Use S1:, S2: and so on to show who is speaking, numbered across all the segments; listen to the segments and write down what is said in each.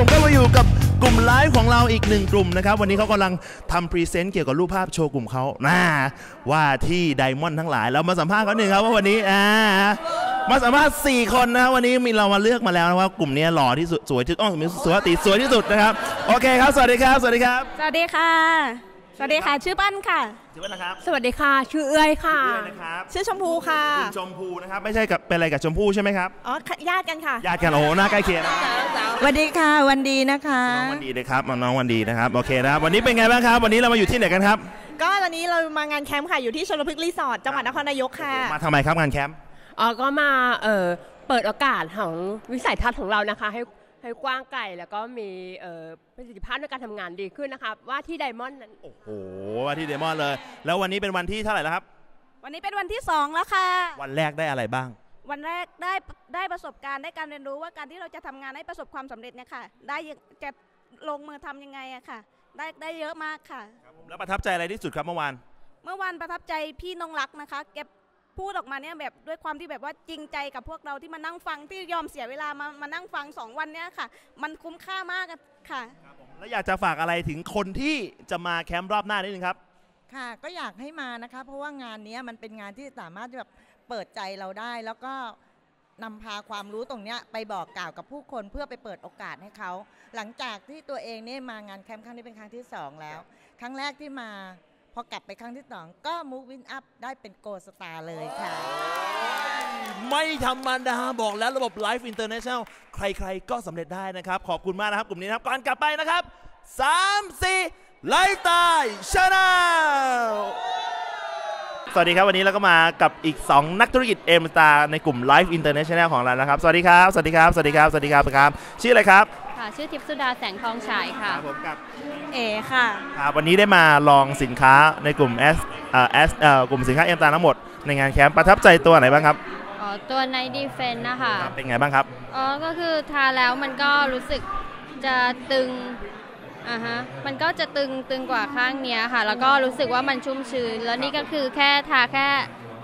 S1: ผมก็มาอยู่กับกลุ่มไลฟ์ของเราอีกหนึ่งกลุ่มนะครับ วันนี้เขากำลังทำพรีเซนต์เกี่ยวกับรูปภาพโชว์กลุ่มเขาน่าว่าที่ไดมอนด์ทั้งหลายเรามาสัมภาษณ์เขาหนึ่งครับว่าวันนี้อ่ามาสัมภาษณ์4คนนะวันนี้มีเรามาเลือกมาแล้วนะว่ากลุ่มนี้หล่อที่สุดสวยที่สุดองมีสุวัติสวยที่สุดนะครับโอเคครับสวัสดีครับ สวัสดีครับ
S2: สวัสดีค่ะ สวัสดีค่ะ ชื่อปั้นค่ะ
S1: ชื่อว่านะครับ
S2: สวัสดีค่ะ ชื่อเอื้อยค่ะ
S1: ชื่ออะไรนะครับ
S2: ชื่อชมพูค่ะ
S1: คุณชมพูนะครับไม่ใช่กับเป็นอะไรกับชมพู่ใช่ไหมครับ
S2: อ๋อญาติกันค่ะ
S1: ญาติกันโอ้โหหน้าใกล้เคียงนะ
S3: สวัสดีค่ะวันดีนะคะ
S1: น้องวันดีนะครับน้องวันดีนะครับโอเคนะครับวันนี้เป็นไงบ้างครับ วันนี้เรามาอยู่ที่ไหนกันครับ
S2: ก็ตอนนี้เรามางานแคมป์ค่ะอยู่ที่ชลพฤกษ์รีสอร์ทจังหวัดนครนายกค่ะ
S1: มาทำไมครับงานแคมป์
S4: อ๋อก็มาเอ่อเปิดโอกาสของวิสัยทัศน์ของเรานะคะ ให้ ให้กว้างไกลแล้วก็มีเอ่อประสิทธิภาพในการทำงานดีขึ้นนะคะว่าที่ไดมอนด์นั้น
S1: โอ้โหว่าที่เดมอนเลย แล้ววันนี้เป็นวันที่เท่าไหร่แล้วครับ
S2: วันนี้เป็นวันที่ 2 แล้วค่ะ
S1: วันแรกได้อะไรบ้าง
S2: วันแรกได้ได้ประสบการณ์ได้การเรียนรู้ว่าการที่เราจะทำงานให้ประสบความสำเร็จเนี่ยค่ะ ได้ยังจะลงมือทำยังไงอะค่ะ ได้ได้เยอะมากค่ะ
S1: แล้วประทับใจอะไรที่สุดครับเมื่อวาน
S2: เมื่อวานประทับใจพี่นงรักนะคะ แก พูดออกมาเนี่ยแบบด้วยความที่แบบว่าจริงใจกับพวกเราที่มานั่งฟังที่ยอมเสียเวลามามานั่งฟังสองวันเนี้ยค่ะ มันคุ้มค่ามากอะค่ะ
S1: แล้วอยากจะฝากอะไรถึงคนที่จะมาแคมป์รอบหน้านิดนึงครับ
S3: ค่ะก็อยากให้มานะคะ เพราะว่างานเนี้ยมันเป็นงานที่สามารถแบบเปิดใจเราได้ แล้วก็นำพาความรู้ตรงเนี้ยไปบอกกล่าวกับผู้คนเพื่อไปเปิดโอกาสให้เขา หลังจากที่ตัวเองเนี่ยมางานแคมป์ครั้งนี้เป็นครั้งที่สองแล้ว ครั้งแรกที่มา พอกลับไปครั้งที่สองก็ moving up ได้เป็นโกสตาร์เลยค่ะ
S1: ไม่ธรรมดาบอกแล้วระบบ Life International ใครๆก็สำเร็จได้นะครับ ขอบคุณมากนะครับ กลุ่มนี้นะครับ ก่อนกลับไปนะครับ 3 4ไลฟ์ตายชาแนลสวัสดีครับ วันนี้เราก็มากับอีก 2 นักธุรกิจ M Star ในกลุ่ม Life International ของเรานะครับ สวัสดีครับ สวัสดีครับ สวัสดีครับ สวัสดีครับครับชื่ออะไรครับ
S5: ค่ะ ชื่อทิพย์สุดาแสงทองฉายค่ะ
S1: ผมกับ
S2: เอค่ะ
S1: ครับวันนี้ได้มาลองสินค้าในกลุ่ม S เอ่อ S เอ่อกลุ่มสินค้า M Star ทั้งหมดในงานแคมป์ประทับใจตัวไหนบ้างครับ
S5: อ๋อตัวในดีเฟนนะคะ
S1: เป็นไงบ้างครับ
S5: อ๋อ ก็คือทาแล้วมันก็รู้สึกจะตึง อ่าฮะ มันก็จะตึงตึงกว่าข้างเนี้ยค่ะ แล้วก็รู้สึกว่ามันชุ่มชื้น แล้วนี่ก็คือแค่ทาแค่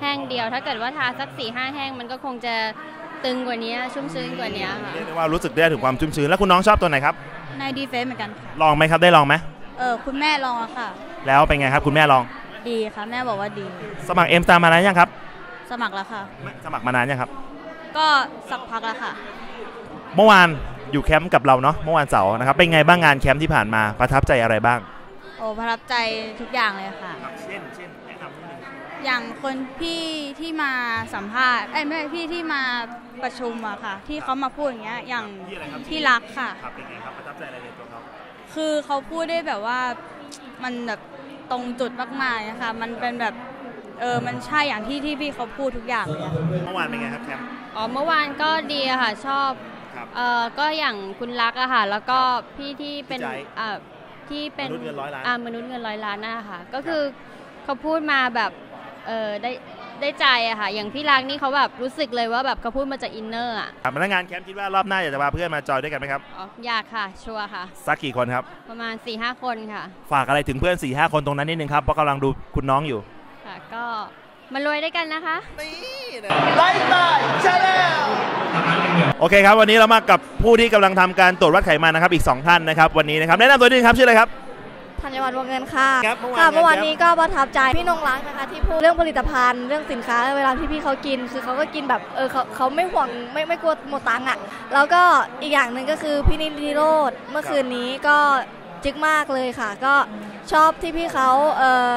S5: แห้งเดียว ถ้าเกิดว่าทาสัก4ี่ห้าแห้งมันก็คงจะ ตึงกว่านี้ชุ่มชื้นกว่านี้ค่ะ
S1: เรียกได้ว่ารู้สึกได้ถึงความชุ่มชื้นแล้วคุณน้องชอบตัวไหนครับ
S2: ในดีเฟนเหมือนกัน
S1: ลองไหมครับได้ลองไหม
S2: เออคุณแม่ลองแล้วค่ะ
S1: แล้วเป็นไงครับคุณแม่ลอง
S2: ดีค่ะแม่บอกว่าดี
S1: สมัคร M Star มานานยังครับ
S2: สมัครแล้วค่ะ
S1: สมัครมานานยังครับ
S2: ก็สักพักแล้วค่ะ
S1: เมื่อวานอยู่แคมป์กับเราเนาะเมื่อวานเสาร์นะครับเป็นไงบ้างงานแคมป์ที่ผ่านมาประทับใจอะไรบ้าง
S2: โอ้ประทับใจทุกอย่างเลยค่ะ
S1: เช่นเช่นแนะนำนิดนึง
S2: อย่างคนพี่ที่มาสัมภาษณ์เอ้ยไม่ใช่พี่ที่มา ประชุมอะค่ะ ที่เขามาพูดอย่างเงี้ยอย่าง
S1: ที่อะไรครับ
S2: ที่รักค่ะ
S1: ครับเป็นไงครับประทับใจอะไรในตัวเขา
S2: คือเขาพูดได้แบบว่ามันแบบตรงจุดมากๆนะคะมันเป็นแบบเออมันใช่อย่างที่ที่พี่เขาพูดทุกอย่างเลยอะ
S1: เมื่อวานเป็นไงครับแคมป์
S5: อ๋อเมื่อวานก็ดีอะค่ะชอบ
S1: ครับ
S5: เอ่อก็อย่างคุณรักอะค่ะ แล้วก็พี่ที่เป็น
S1: พี่ใจ
S5: อ่าที่เป็น
S1: มนุษย์เงินร้อยล้าน
S5: อ่ามนุษย์เงินร้อยล้านนะคะก็คือเขาพูดมาแบบเออได้ ได้ใจอะค่ะ อย่างพี่รักนี่เขาแบบรู้สึกเลยว่าแบบเขาพูดมาจากอินเนอร์อะ
S1: ครับพนักงานแคมป์คิดว่ารอบหน้าอยากจะพาเพื่อนมาจอยด้วยกันไหมครับ
S5: อ๋ออยากค่ะชัวร์ค่ะ
S1: สักกี่คนครับ
S5: ประมาณ4ี่ห้าคนค่ะ
S1: ฝากอะไรถึงเพื่อน4ี่ห้าคนตรงนั้นนิดนึงครับเพราะกำลังดูคุณน้องอยู่
S5: ค่ะก็มารวยด้วยกันนะคะ
S1: ไลฟ์สไตล์ชาแนลโอเคครับ วันนี้เรามากับผู้ที่กำลังทำการตรวจวัดไขมันนะครับอีก 2 ท่านนะครับวันนี้นะครับแนะนำตัวนิดนึงครับชื่ออะไรครับ
S6: ธัญวัฒน์วงเงินค่ะ
S1: ครับเมื่อวาน
S6: ค่ะ
S1: ครับ
S6: เมื่อวานนี้ก็ประทับใจพี่นงรักนะคะที่พูดเรื่องผลิตภัณฑ์เรื่องสินค้าเวลาที่พี่เขากิน คือเขาก็กินแบบเออเขาเขาไม่ห่วงไม่ไม่กลัวหมดตังค์อะแล้วก็อีกอย่างหนึ่งก็คือพี่นิติโรธเมื่อคืนนี้ก็จึกมากเลยค่ะ ก็ชอบที่พี่เขาเออ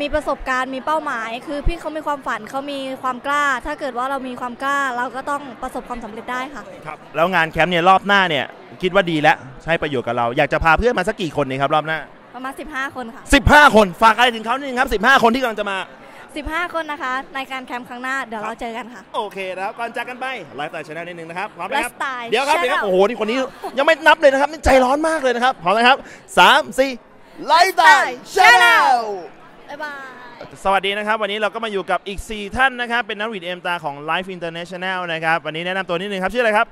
S6: มีประสบการณ์มีเป้าหมาย คือพี่เขามีความฝันเขามีความกล้า ถ้าเกิดว่าเรามีความกล้า เราก็ต้องประสบความสำเร็จได้ค่ะ
S1: ครับแล้วงานแคมป์เนี่ยรอบหน้าเนี่ยคิดว่าดีแล้วใช้ประโยชน์กับเรา อยากจะพาเพื่อนมาสักกี่คนนี่ครับรอบหน้า
S6: ประมาณ 15 คนค่ะ
S1: 15 คนฝากอะไรถึงเขานิดนึงครับ 15 คนที่กำลังจะมา
S6: 15 คนนะคะ ในการแคมป์ครั้งหน้าเดี๋ยวเราเจอกันค่ะ
S1: โอเคแล้วก่อนจากกันไปไลฟ์สไตล์ชาแนลนิดนึงนะครับพร้อมไหมครับ
S6: Lifestyle
S1: เดี๋ยวครับ
S6: Channel
S1: เดี๋ยวครับโอ้โหนี่คนนี้ยังไม่นับเลยนะครับนี่ใจร้อนมากเลยนะครับพร้อมนะครับสามสี่ไลฟ์สไตล์ชาแนล
S6: บ๊ายบาย
S1: สวัสดีนะครับ วันนี้เราก็มาอยู่กับอีก 4 ท่านนะครับ เป็นนักวิดเอ็มตาของ Life International นะครับ วันนี้แนะนำตัวนิดนึงครับ ชื่ออะไรครับ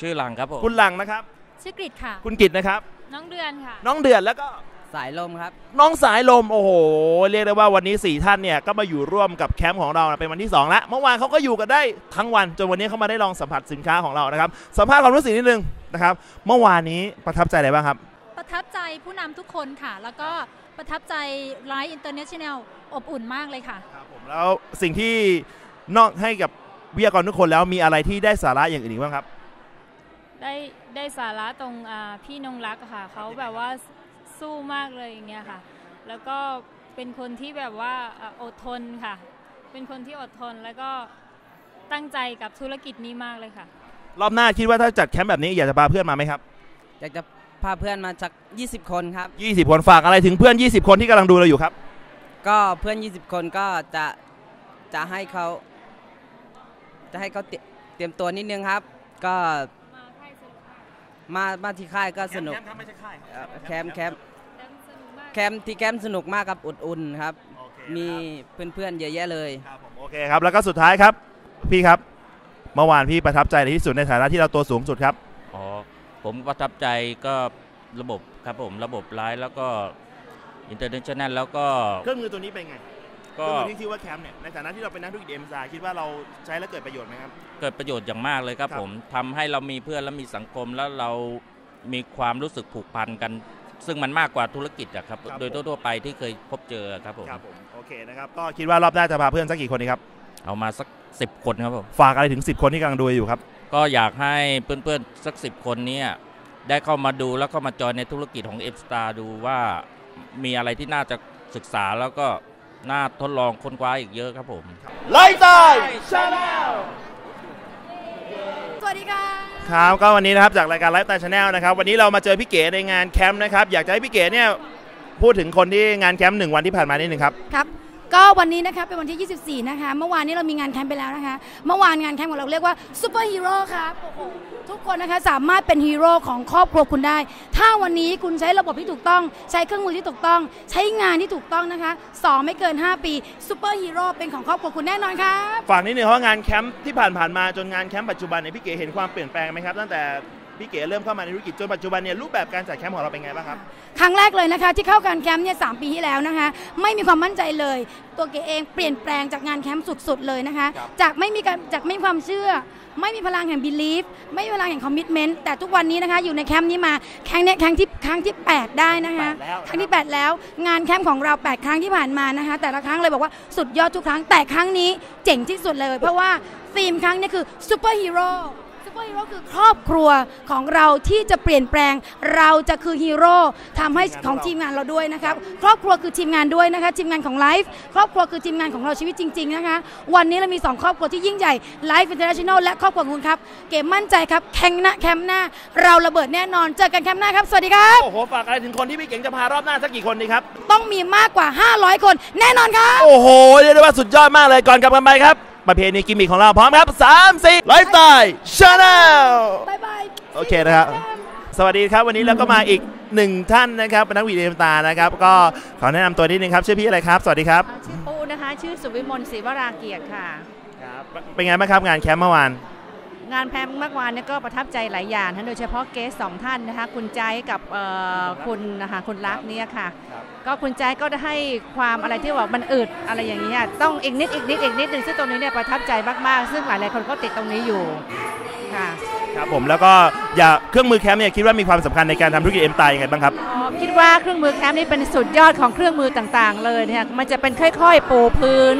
S7: ชื่อหลังครับผม
S1: คุณหลังนะครับ
S5: ชื่อกริดค่ะ
S1: คุณกิตนะครับ
S5: น้องเดือนค่ะ
S1: น้องเดือนแล้วก็
S7: สายลมครับ
S1: น้องสายลมโอ้โห เรียกได้ว่าวันนี้ 4 ท่านเนี่ยก็มาอยู่ร่วมกับแคมป์ของเรานะเป็นวันที่2แล้วเมื่อวานเขาก็อยู่กันได้ทั้งวันจนวันนี้เขามาได้ลองสัมผัสสินค้าของเรานะครับสัมภาษณ์ความรู้สึกนิดนึงนะครับเมื่อวานนี้ประทับใจอะไรบ้างครับ
S8: ประทับใจผู้นำทุกคนค่ะ แล้วก็ประทับใจไลฟ์อินเตอร์เนชั่นแนลอบอุ่นมากเลยค่ะ
S1: ครับผมแล้วสิ่งที่นอกให้กับวิทยากรทุกคนแล้วมีอะไรที่ได้สาระอย่างอื่นอีกบ้างครับ
S9: ได้ได้สาระตรงอ่าพี่นงรักอะค่ะ เขาแบบว่า สู้มากเลยอย่างเงี้ยค่ะ แล้วก็เป็นคนที่แบบว่าอ่าอดทนค่ะ เป็นคนที่อดทนแล้วก็ตั้งใจกับธุรกิจนี้มากเลยค่ะ
S1: รอบหน้าคิดว่าถ้าจัดแคมป์แบบนี้อยากจะพาเพื่อนมาไหมครับ
S7: อยากจะพาเพื่อนมาสัก20 คนครับ
S1: 20 คนฝากอะไรถึงเพื่อน 20 คนที่กำลังดูเราอยู่ครับ
S7: ก็เพื่อน 20 คนก็จะจะให้เขาจะให้เขาเตรียเตรียมตัวนิดนึงครับ ก็มามาที่ค่ายก็สนุก
S1: แคมป์ไม่ใช่ค่าย
S7: เอ่อแคมป์แคมป์แคมป์ที่แคมป์สนุกมากครับอุ่นๆครับ มีเพื่อนๆเยอะแยะเลย
S1: ครับผมโอเคครับแล้วก็สุดท้ายครับ พี่ครับ เมื่อวานพี่ประทับใจในที่สุดในฐานะที่เราตัวสูงสุดครับ
S10: อ๋อผมประทับใจก็ระบบครับผมระบบไลน์แล้วก็อินเตอร์เนชั่นแนลแล้วก็
S1: เครื่องมือตัวนี้เป็นไงเค
S10: ก็
S1: รื่องมือที่ชื่อว่าแคมป์เนี่ยในฐานะที่เราเป็นนักธุรกิจเอ็มซาคิดว่าเราใช้แล้วเกิดประโยชน์ไหมครับ
S10: เกิดประโยชน์อย่างมากเลยครับ
S1: ครับ
S10: ผมทำให้เรามีเพื่อนและมีสังคมแล้วเรามีความรู้สึกผูกพันกัน ซึ่งมันมากกว่าธุรกิจอะครับโดยทั่วๆไปที่เคยพบเจอครับผม
S1: ครับผมโอเคนะครับก็คิดว่ารอบหน้าจะพาเพื่อนสักกี่คนดีครับ
S10: เอามาสักสิบคนครับผม
S1: ฝากอะไรถึง 10 คนที่กำลังดูอยู่ครับ
S10: ก็อยากให้เพื่อนๆสักสิบคนเนี้ได้เข้ามาดูแล้วก็มาจอยในธุรกิจของเอฟสตาดูว่ามีอะไรที่น่าจะศึกษาแล้วก็น่าทดลองค้นคว้าอีกเยอะครับผม
S1: ไลฟ์สไตล์ชาแนล
S8: สวัสดีค่ะ
S1: ครับก็วันนี้นะครับจากรายการไลฟ์สไตล์ชาแนลนะครับวันนี้เรามาเจอพี่เก๋ในงานแคมป์นะครับอยากจะให้พี่เก๋เนี่ยพูดถึงคนที่งานแคมป์หนึ่งวันที่ผ่านมานิดหนึ่งครับ
S8: ครับ ก็วันนี้นะคะเป็นวันที่ 24 นะคะ เมื่อวานนี้เรามีงานแคมป์ไปแล้วนะคะ เมื่อวานงานแคมป์ของเราเรียกว่าซูเปอร์ฮีโร่ครับโอ้โหทุกคนนะคะสามารถเป็นฮีโร่ของครอบครัวคุณได้ ถ้าวันนี้คุณใช้ระบบที่ถูกต้อง ใช้เครื่องมือที่ถูกต้อง ใช้งานที่ถูกต้องนะคะสองไม่เกิน 5 ปีซูเปอร์ฮีโร่เป็นของครอบครัวคุณแน่นอนครับ
S1: ฝากนิดนึงเพราะงานแคมป์ที่ผ่านผ่านๆมาจนงานแคมป์ปัจจุบันเนี่ยพี่เก๋เห็นความเปลี่ยนแปลงไหมครับตั้งแต่ พี่เก๋เริ่มเข้ามาในธุรกิจจนปัจจุบันเนี่ยรูปแบบการจัดแคมป์ของเราเป็นไงบ้างครับ
S8: ครั้งแรกเลยนะคะ ที่เข้าการแคมป์เนี่ยสามปีที่แล้วนะคะ ไม่มีความมั่นใจเลย ตัวเก๋เองเปลี่ยนแปลงจากงานแคมป์สุดๆเลยนะคะ
S1: ครับ
S8: จากไม่มีการจากไม่มีความเชื่อ ไม่มีพลังแห่ง belief ไม่มีพลังแห่ง commitment แต่ทุกวันนี้นะคะ อยู่ในแคมป์นี้มาครั้งเนี้ยครั้งที่ครั้งที่ 8 ได้นะคะ
S1: แปดแล้ว
S8: ครั้งที่ 8 แล้วงานแคมป์ของเรา 8 ครั้งที่ผ่านมานะคะ แต่ละครั้งเลยบอกว่าสุดยอดทุกครั้งแต่ครั้งนี้เจ๋งที่สุดเลย เพราะว่าธีมครั้งนี้คือซูเปอร์ฮีโร่ซู เปอร์ฮีโร่คือครอบครัวของเราที่จะเปลี่ยนแปลงเราจะคือฮีโร่ทำให้ของทีมงานเราด้วยนะครับครอบครัวคือทีมงานด้วยนะคะทีมงานของไลฟ์ครอบครัวคือทีมงานของเราชีวิตจริง ๆ นะคะ วันนี้เรามี 2 ครอบครัวที่ยิ่งใหญ่ไลฟ์อินเตอร์เนชั่นแนลและครอบครัวของคุณครับเก๋มั่นใจครับแข่งหน้าแคมป์หน้า เราระเบิดแน่นอนเจอกันแคมป์หน้าครับสวัสดีครับ
S1: โอ้โหฝากอะไรถึงคนที่พี่เก๋จะพารอบหน้าสักกี่คนดีครับ
S8: ต้องมีมากกว่า 500 คน แน่นอนครับ
S1: โอ้โหเรียกได้ว่าสุดยอดมากเลยก่อนกลับกันไปครับ ประเพณีกิมมิคของเราพร้อมครับ3 4ไลฟ์สไตล์ชาแนล
S8: บ๊ายบาย
S1: โอเคนะครับสวัสดีครับวันนี้เราก็มาอีกหนึ่งท่านนะครับเป็นนักวิดีโอตานะครับ ก็ขอแนะนำตัวนิดนึงครับชื่อพี่อะไรครับ สวัสดีครับ
S11: ชื่อปูนะคะ ชื่อสุวิมลศรีวราเกียรติค่ะ
S1: เป็นไงบ้างครับงานแคมป์เมื่อวาน
S11: งานแพมเมื่อวานเนี่ยก็ประทับใจหลายอย่างนะโดยเฉพาะเกสสองท่านนะคะคุณใจกับเอ่อคุณนะคะคุณรักเนี่ยค่ะ ก็คุณใจก็ได้ให้ความอะไรที่ว่ามันอึดอะไรอย่างเงี้ยต้องอีกนิดอีกนิดอีกนิดหนึ่งซึ่งตรงนี้เนี่ยประทับใจมากๆ ซึ่งหลายๆคนก็ติดตรงนี้อยู่ค่ะ
S1: ครับผมแล้วก็อย่าเครื่องมือแคมป์เนี่ยคิดว่ามีความสำคัญในการทำธุรกิจเอ็มตายยังไงบ้างครับ
S11: อ๋อคิดว่าเครื่องมือแคมป์นี่เป็นสุดยอดของเครื่องมือต่างๆ เลยเนี่ยมันจะเป็นค่อยๆปูพื้น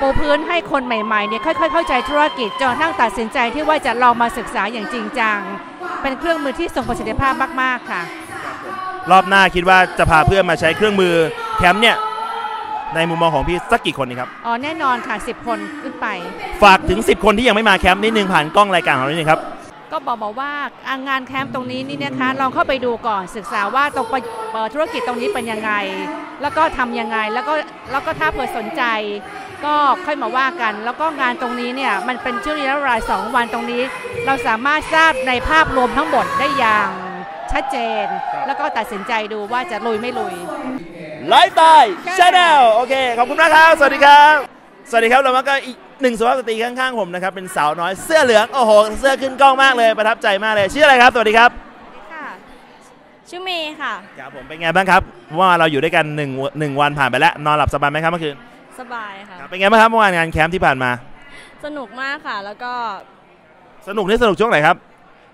S11: ปูพื้นให้คนใหม่ๆเนี่ยค่อยๆ เข้าใจธุรกิจจนกระทั่งตัดสินใจที่ว่าจะลองมาศึกษาอย่างจริงจัง เป็นเครื่องมือที่ทรงประสิทธิภาพมากๆค่ะ
S1: รอบหน้าคิดว่าจะพาเพื่อนมาใช้เครื่องมือแคมป์เนี่ยในมุมมองของพี่สักกี่คนดีครับ
S11: อ๋อแน่นอนค่ะ 10 คนขึ้นไป
S1: ฝากถึง 10 คนที่ยังไม่มาแคมป์นิดนึงผ่านกล้องรายการของเรานิดนึงครับ
S11: ก็บอกบอกว่าอ่างานแคมป์ตรงนี้นี่นะคะลองเข้าไปดูก่อนศึกษาว่าตรงประเอ่อธุรกิจตรงนี้เป็นยังไง แล้วก็ทำยังไงแล้วก็แล้วก็ถ้าเผื่อสนใจ ก็ค่อยมาว่ากัน แล้วก็งานตรงนี้เนี่ยมันเป็นช่วงระยะเวลาสองวันตรงนี้ เราสามารถทราบในภาพรวมทั้งหมดได้อย่างชัดเจน แล้วก็ตัดสินใจดูว่าจะลุยไม่ลุย
S1: ไลฟ์สไตล์ชาแนลโอเค ขอบคุณมากครับ สวัสดีครับ สวัสดีครับเรามาก็อีกหนึ่งสุภาพสตรีข้างๆผมนะครับ เป็นสาวน้อยเสื้อเหลือง โอ้โห เสื้อขึ้นกล้องมากเลยประทับใจมากเลย ชื่ออะไรครับ สวัสดีครับ
S12: ชื่อเมย์ค่ะ
S1: ครับผมเป็นไงบ้างครับว่าเราอยู่ด้วยกันหนึ่งหนึ่งวันผ่านไปแล้ว นอนหลับสบายไหมครับเมื่อคืน
S12: สบายค่ะ
S1: เป็นไงบ้างครับเมื่อวานงานแคมป์ที่ผ่านมา
S12: สนุกมากค่ะ แล้วก็
S1: สนุกนี่สนุกช่วงไหนครับ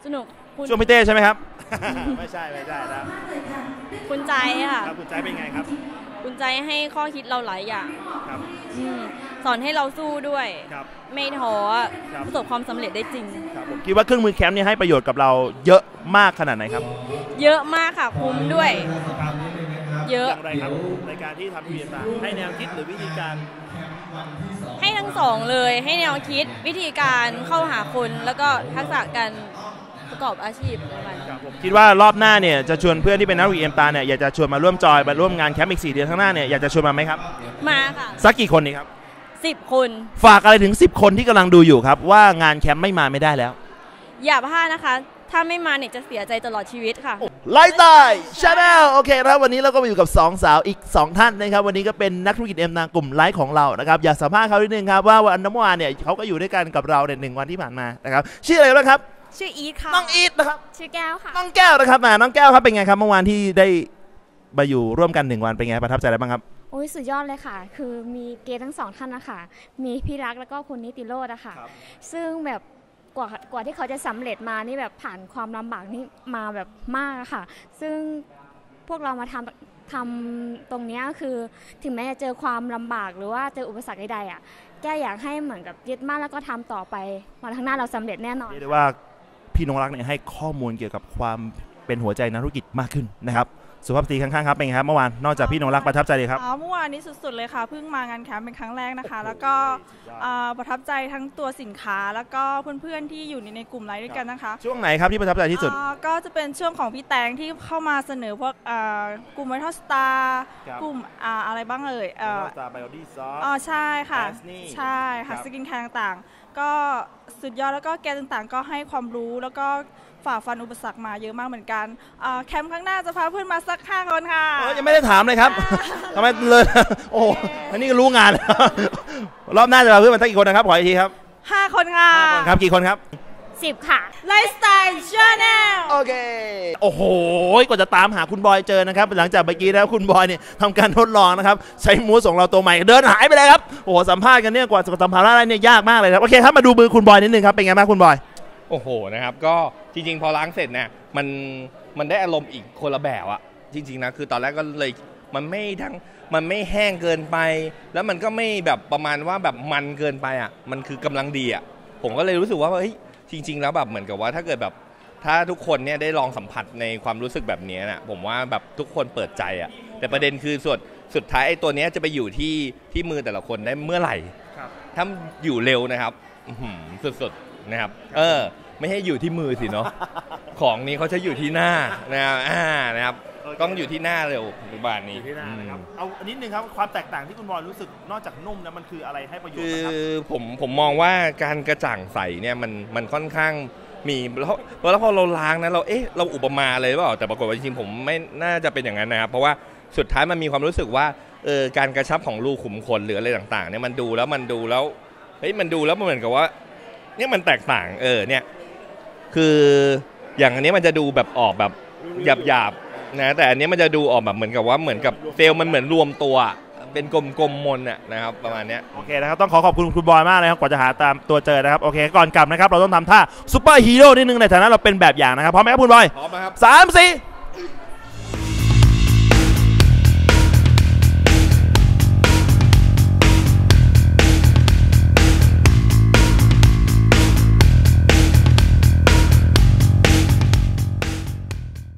S12: สนุกคุณ
S1: ช่วงพี่เต้ใช่ไหมครับ ไม่ใช่ไม่ใช่ครับ
S12: คุณใจค่ะ
S1: ครับคุณใจเป็นไงครับ
S12: คุณใจให้ข้อคิดเราหลายอย่าง
S1: ครับ
S12: อืมสอนให้เราสู้ด้วย
S1: ครับ
S12: ไม่ท้อ
S1: ครับ
S12: ประสบความสำเร็จได้จริง
S1: ครับผมคิดว่าเครื่องมือแคมป์เนี่ยให้ประโยชน์กับเราเยอะมากขนาดไหนครับ
S12: เยอะมากค่ะคุ้มด้วย เยอะ
S1: อย่างไรครับในการที่ทำพีเอ็นให้แนวคิดหรือวิธีการ
S12: ให้ทั้งสองเลยให้แนวคิดวิธีการเข้าหาคนแล้วก็ทักษะการประกอบอาชีพประมาณนี้
S1: คิดว่ารอบหน้าเนี่ยจะชวนเพื่อนที่เป็นนักวีเอ็มตาเนี่ยอยากจะชวนมาร่วมจอยมาร่วมงานแคมป์อีก4เดือนข้างหน้าเนี่ยอยากจะชวนมาไหมครับ
S12: มาค่ะ
S1: สักกี่คนนี่ครับ
S12: สิบคน
S1: ฝากอะไรถึง 10 คนที่กำลังดูอยู่ครับ ว่างานแคมป์ไม่มาไม่ได้แล้ว
S12: อย่าพลาดนะคะ ถ้าไม่มาเนี่ยจะเสียใจตลอดชีวิตค่ะ
S1: ไลฟ์สไตล์ชาแนลโอเคครับวันนี้เราก็มาอยู่กับ 2 สาวอีก 2 ท่านนะครับวันนี้ก็เป็นนักธุรกิจเอ็มนางกลุ่มไลฟ์ของเรานะครับอยากสัมภาษณ์เขานิดนึงครับว่าวันเมื่อวานเนี่ยเขาก็อยู่ด้วยกันกับเราเนี่ยหนึ่งวันที่ผ่านมานะครับชื่ออะไรบ้างครับ
S13: ชื่ออีทค่ะ
S1: น้องอีทนะครับ
S13: ชื่อแก้วค่ะ
S1: น้องแก้วนะครับมาน้องแก้วครับเป็นไงครับเมื่อวานที่ได้มาอยู่ร่วมกันหนึ่งวันเป็นไงประทับใจอะไรบ้างครับ
S13: โอ้ยสุดยอดเลยค่ะ คือมีเกย์ทั้งสองท่านนะคะมีพี่รักแล้วก็คุณนิติโรธอะค่ะ ซึ่งแบบ กว่ากว่าที่เขาจะสำเร็จมานี่แบบผ่านความลำบากนี่มาแบบมากค่ะ ซึ่งพวกเรามาทำทำตรงนี้คือถึงแม้จะเจอความลำบากหรือว่าเจออุปสรรคใดๆอะแก้อยากให้เหมือนกับยึดมั่นแล้วก็ทำต่อไปวันข้างหน้าเราสำเร็จแน่นอน
S1: เรียกได้ว่าพี่นงรักเนี่ยให้ข้อมูลเกี่ยวกับความเป็นหัวใจนักธุรกิจมากขึ้นนะครับ สุภาพสตรีข้างๆครับเป็นไงครับเมื่อวานนอกจากพี่นงรักประทับใจเลยครับ
S14: อ๋อเมื่อวานนี้สุดๆเลยค่ะเพิ่งมางานแคมป์เป็นครั้งแรกนะคะ แล้วก็อ่าประทับใจทั้งตัวสินค้าแล้วก็เพื่อนๆที่อยู่ในในกลุ่มไลน์ด้วยกันนะคะ
S1: ช่วงไหนครับที่ประทับใจที่สุด
S14: อ่าก็จะเป็นช่วงของพี่แตงที่เข้ามาเสนอพวกอ่ากลุ่มไวท์สตาร์
S1: ครับ
S14: กลุ่มอ่าอะไรบ้างเอ่ยเอ่อ
S1: ตาไบโอดีซอฟ
S14: อ๋อใช่ค่ะ
S1: Asni
S14: ใช่ค่ะ
S1: ครับ
S14: สกินแคร์ต่างๆ ก็สุดยอดแล้วก็แกนต่างๆ ก็ให้ความรู้แล้วก็ ฝ่าฟันอุปสรรคมาเยอะมากเหมือนกันอ่าแคมป์ข้างหน้าจะพาเพื่อนมาสักห้าคนค่ะ
S1: เออยังไม่ได้ถามเลยครับทำไมเลยโอ้โหอันนี้ก็รู้งาน รอบหน้าจะมาเพื่อนมันสักกี่คนนะครับขออีกทีครับ
S14: ห้าคนค่ะ
S1: ครับกี่คนครับ
S13: สิบค่ะ
S14: ไลฟ์สไตล์ชาแนล
S1: โอเค โอ้โหกว่าจะตามหาคุณบอยเจอนะครับ หลังจากเมื่อกี้แล้วคุณบอยเนี่ยทำการทดลองนะครับ ใช้มูสของเราตัวใหม่เดินหายไปเลยครับ โอ้โหสัมภาษณ์กันเนี่ยกว่าจะสัมภาษณ์ได้เนี่ยยากมากเลยครับ โอเคครับมาดูมือคุณบอยนิดนึงครับ เป็นไงบ้างคุณบอย
S15: โอ้โหนะครับก็จริงๆ พอล้างเสร็จเนี่ยมันมันได้อารมณ์อีกคนละแบบอะจริงๆนะคือตอนแรกก็เลยมันไม่ทั้งมันไม่แห้งเกินไป แล้วมันก็ไม่แบบประมาณว่าแบบมันเกินไปอะมันคือกำลังดีอะผมก็เลยรู้สึกว่าเฮ้ยจริง ๆ แล้วแบบเหมือนกับว่าถ้าเกิดแบบถ้าทุกคนเนี่ยได้ลองสัมผัสในความรู้สึกแบบนี้น่ะผมว่าแบบทุกคนเปิดใจอะแต่ประเด็นคือส่วนสุดท้ายไอ้ตัวเนี้ยจะไปอยู่ที่ที่มือแต่ละคนได้เมื่อไหร่
S1: ครับ
S15: ถ้าอยู่เร็วนะครับอื้อหือสุดๆนะครับ เออ ไม่ให้อยู่ที่มือสิเนาะ ของนี้เขาจะอยู่ที่หน้านะครับอ่านะครับต้องอยู่ที่หน้าเร็วปัจจุบันนี้
S1: ที่หน้า
S15: อืม
S1: นะครับ เอาอันนิดนึงครับความแตกต่างที่คุณบอยรู้สึกนอกจากนุ่มนะมันคืออะไรให้ประโยชน์
S15: คือ
S1: นะครับ
S15: ผมผมมองว่าการกระจ่างใสเนี่ยมันมันค่อนข้างมีแล้วแล้วพอเราล้างนะเราเอ๊ะเราอุปมาเลยหรือเปล่าแต่ปรากฏว่าจริงๆผมไม่น่าจะเป็นอย่างนั้นนะครับ เพราะว่าสุดท้ายมันมีความรู้สึกว่าเออการกระชับของรูขุมขนหรืออะไรต่างๆเนี่ยมันดูแล้วมันดูแล้วเฮ้ยมันดูแล้วมันเหมือนกับว่าเนี่ยมันแตกต่างเออเนี่ย คืออย่างอันนี้มันจะดูแบบออกแบบหยาบๆนะแต่อันนี้มันจะดูออกแบบเหมือนกับว่าเหมือนกับเซลล์มันเหมือนรวมตัว เป็นกลมๆมนอะนะครับประมาณเนี้ย
S1: โอเคนะครับต้องขอขอบคุณคุณบอยมากเลยครับกว่าจะหาตามตัวเจอนะครับโอเคก่อนกลับนะครับเราต้องทำท่าซูเปอร์ฮีโร่นิดนึงในฐานะเราเป็นแบบอย่างนะครับพร้อมไหมครับคุณบอย
S15: พร้อมนะครับ
S1: สามสี่